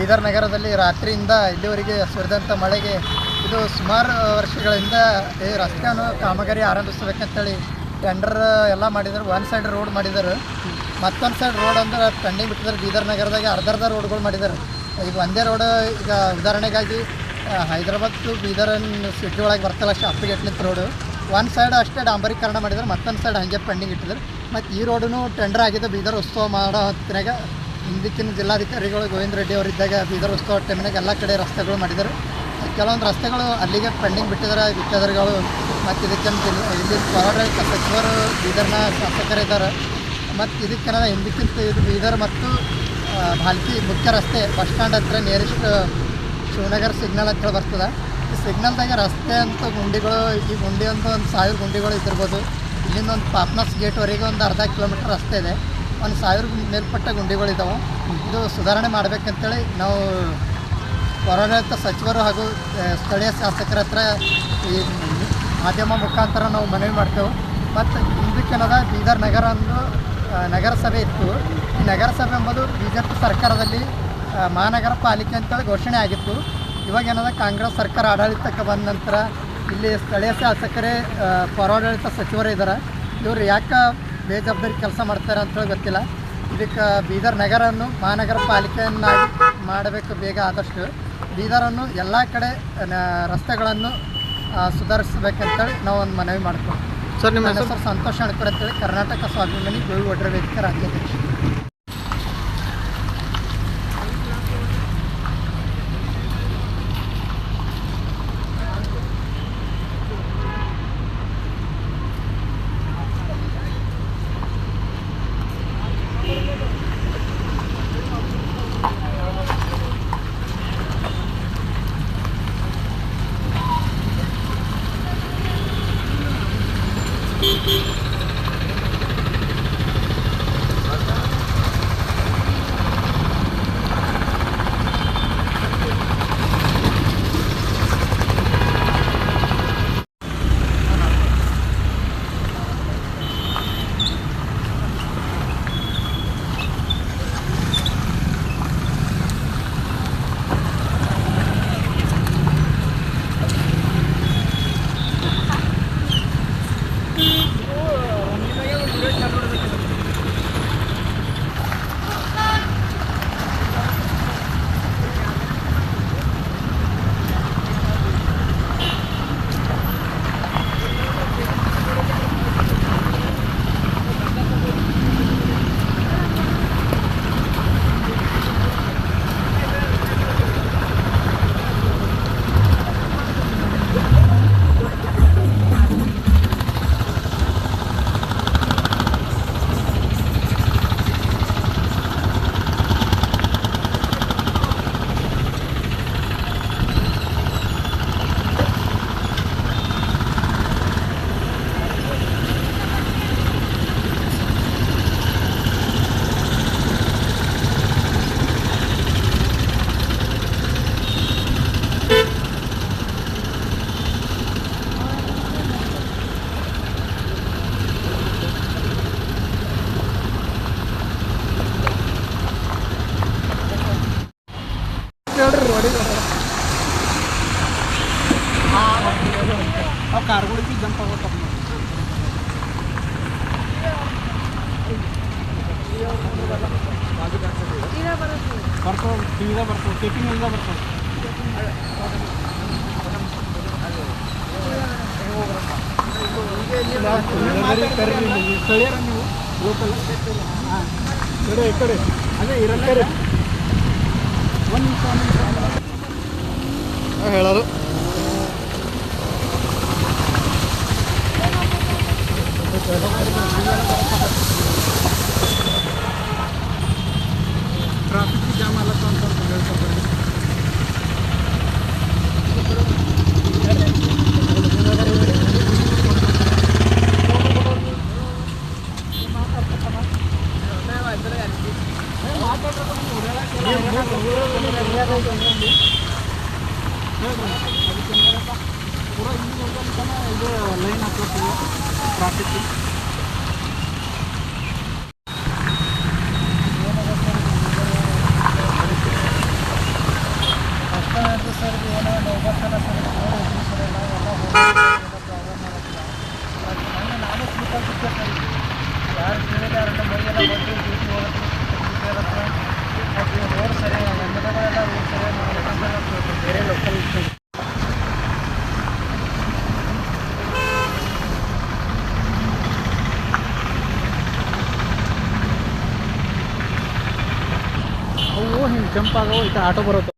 ಬೀದರ್ ನಗರದಲ್ಲಿ ರಾತ್ರಿಯಿಂದ ಇಲ್ಲಿವರೆಗೆ ಸುರಿದಂಥ ಮಳೆಗೆ ಇದು ಸುಮಾರು ವರ್ಷಗಳಿಂದ ಈ ರಸ್ತೆಯನ್ನು ಕಾಮಗಾರಿ ಆರಂಭಿಸಬೇಕಂತೇಳಿ ಟೆಂಡರ್ ಎಲ್ಲ ಮಾಡಿದ್ದಾರೆ ಒಂದು ಸೈಡ್ ರೋಡ್ ಮಾಡಿದ್ದಾರೆ ಮತ್ತೊಂದು ಸೈಡ್ ರೋಡ್ ಅಂದ್ರೆ ಪೆಂಡಿಂಗ್ ಬಿಟ್ಟಿದ್ದಾರೆ. ಬೀದರ್ ನಗರದಾಗೆ ಅರ್ಧ ಅರ್ಧ ರೋಡ್ಗಳು ಮಾಡಿದ್ದಾರೆ. ಈಗ ಒಂದೇ ರೋಡ್ ಈಗ ಉದಾಹರಣೆಗಾಗಿ ಹೈದರಾಬಾದ್ ಟು ಬೀದರ್ ಸಿಟಿ ಒಳಗೆ ಬರ್ತಲ್ಲ ಶಾಪಿಗೆಟ್ಲಿಂತ ರೋಡು ಒಂದು ಸೈಡ್ ಅಷ್ಟೇ ಡಾಂಬರೀಕರಣ ಮಾಡಿದ್ದಾರೆ. ಮತ್ತೊಂದು ಸೈಡ್ ಹಂಗೆ ಪೆಂಡಿಂಗ್ ಇಟ್ಟಿದ್ದಾರೆ. ಮತ್ತು ಈ ರೋಡೂ ಟೆಂಡರ್ ಆಗಿದೆ ಬೀದರ್ ಉತ್ಸವ ಮಾಡೋ ಹೊತ್ತಿನಾಗ ಹಿಂದಕ್ಕಿನ ಜಿಲ್ಲಾಧಿಕಾರಿಗಳು ಗೋವಿಂದ ರೆಡ್ಡಿ ಅವರಿದ್ದಾಗ ಬೀದರ್ ಉತ್ಸವ ಟೈಮಿನಾಗ ಎಲ್ಲ ಕಡೆ ರಸ್ತೆಗಳು ಮಾಡಿದರು. ಕೆಲವೊಂದು ರಸ್ತೆಗಳು ಅಲ್ಲಿಗೆ ಪೆಂಡಿಂಗ್ ಬಿಟ್ಟಿದ್ದಾರೆ. ವಿಚಾರಗಳು ಮತ್ತು ಇದಕ್ಕೆ ಇಲ್ಲಿ ಪೌರಾಡಳಿತ ಸಚಿವರು ಬೀದರ್ನ ಶಾಸಕರಿದ್ದಾರೆ ಮತ್ತು ಇದಕ್ಕೆನ ಹಿಂದಿಕ್ಕಿಂತ ಇದು ಬೀದರ್ ಮತ್ತು ಭಾಲ್ಕಿ ಮುಖ್ಯ ರಸ್ತೆ ಬಸ್ ಸ್ಟ್ಯಾಂಡ್ ಹತ್ರ ನಿಯರೆಸ್ಟ್ ಶಿವನಗರ್ ಸಿಗ್ನಲ್ ಹತ್ರ ಬರ್ತದೆ. ಸಿಗ್ನಲ್ದಾಗ ರಸ್ತೆ ಅಂತ ಗುಂಡಿಗಳು, ಈ ಗುಂಡಿ ಅಂತ ಒಂದು ಸಾವಿರ ಗುಂಡಿಗಳು ಇದ್ದಿರ್ಬೋದು. ಇಲ್ಲಿಂದ ಒಂದು ಪಾಪ್ನಾಸ್ ಗೇಟ್ವರೆಗೆ ಒಂದು ಅರ್ಧ ಕಿಲೋಮೀಟರ್ ರಸ್ತೆ ಇದೆ. ಒಂದು ಸಾವಿರ ಮೇಲ್ಪಟ್ಟ ಗುಂಡಿಗಳಿದ್ದಾವೆ ಇದು ಸುಧಾರಣೆ ಮಾಡಬೇಕಂತೇಳಿ ನಾವು ಹೊರಾಡಳಿತ ಸಚಿವರು ಹಾಗೂ ಸ್ಥಳೀಯ ಶಾಸಕರ ಹತ್ರ ಈ ಮಾಧ್ಯಮ ಮುಖಾಂತರ ನಾವು ಮನವಿ ಮಾಡ್ತೇವೆ. ಮತ್ತು ಹಿಂದಿಕ್ಕನದ ಬೀದರ್ ನಗರ ಅಂದು ನಗರಸಭೆ ಇತ್ತು. ಈ ನಗರಸಭೆ ಎಂಬುದು ಬಿ ಜೆ ಪಿ ಸರ್ಕಾರದಲ್ಲಿ ಮಹಾನಗರ ಪಾಲಿಕೆ ಅಂತೇಳಿ ಘೋಷಣೆ ಆಗಿತ್ತು. ಇವಾಗ ಏನದ ಕಾಂಗ್ರೆಸ್ ಸರ್ಕಾರ ಆಡಳಿತಕ್ಕೆ ಬಂದ ನಂತರ ಇಲ್ಲಿ ಸ್ಥಳೀಯ ಶಾಸಕರೇ ಪೌರಾಡಳಿತ ಸಚಿವರೇ ಇದ್ದಾರೆ ಇವರು ಯಾಕೆ ಬೇಜವಾಬ್ದಾರಿ ಕೆಲಸ ಮಾಡ್ತಾರೆ ಅಂತೇಳಿ ಗೊತ್ತಿಲ್ಲ. ಇದಕ್ಕೆ ಬೀದರ್ ನಗರವನ್ನು ಮಹಾನಗರ ಪಾಲಿಕೆಯನ್ನಾಗಿ ಮಾಡಬೇಕು ಬೇಗ ಆದಷ್ಟು. ಬೀದರನ್ನು ಎಲ್ಲ ಕಡೆ ರಸ್ತೆಗಳನ್ನು ಸುಧಾರಿಸಬೇಕಂತೇಳಿ ನಾವು ಒಂದು ಮನವಿ ಮಾಡ್ತೀವಿ ಸರ್ ನಿಮ್ಮ ಹೆಸರು? ಸಂತೋಷ ಅಣಕರ್ ಅಂತೇಳಿ ಕರ್ನಾಟಕ ಸ್ವಾಭಿಮಾನಿ ಗೋವಿ ಒಡ್ರ ವೇದಿಕೆ ರಾಜ್ಯಾಧ್ಯಕ್ಷ. ಹೇಳ್ರಿ ರೋಡಿಗೆ ಆ ಕಾರ್ಗಳಿಗೆ ಜಂಪ್ ಆಗೋತಪ್ಪ ಬರ್ತಾವ ಟಿವಿದಾಗ ಬರ್ತಾವ ಕೆಪಿಂಗ್ ಇಲ್ದ ಬರ್ತಾವ ಸ್ಥಳೀಯರ ನೀವು ಲೋಕಲ್ ಹಾಂ ಕಡೆ ಈ ಕಡೆ ಅದೇ ಇರಲ್ಲ ಒಂದು ನಿಮಿಷ ಒಂದು ನಿಮಿಷ ಹೇಳೋದು ಟ್ರಾಫಿಕ್ ಜಾಮ್ ಆಗತ್ತ ಅಂತ ಹೇಳ್ತಾರೆ ಪೂರ ಇಲ್ಲಿ ಇದು ಲೈನ್ ಹಾಕ್ಬೇಕು ಟ್ರಾಫಿಕ್ ಸರ್ ಏನೋ ಹೋಗ್ಬೇಕಲ್ಲ ಸರ್ ರೋಡ್ ಐತಿ ಸರ್ ಎಲ್ಲ ಎಲ್ಲ ಜಂಪ್ ಆಗೋ ಈ ಆಟೋ ಬರುತ್ತೆ.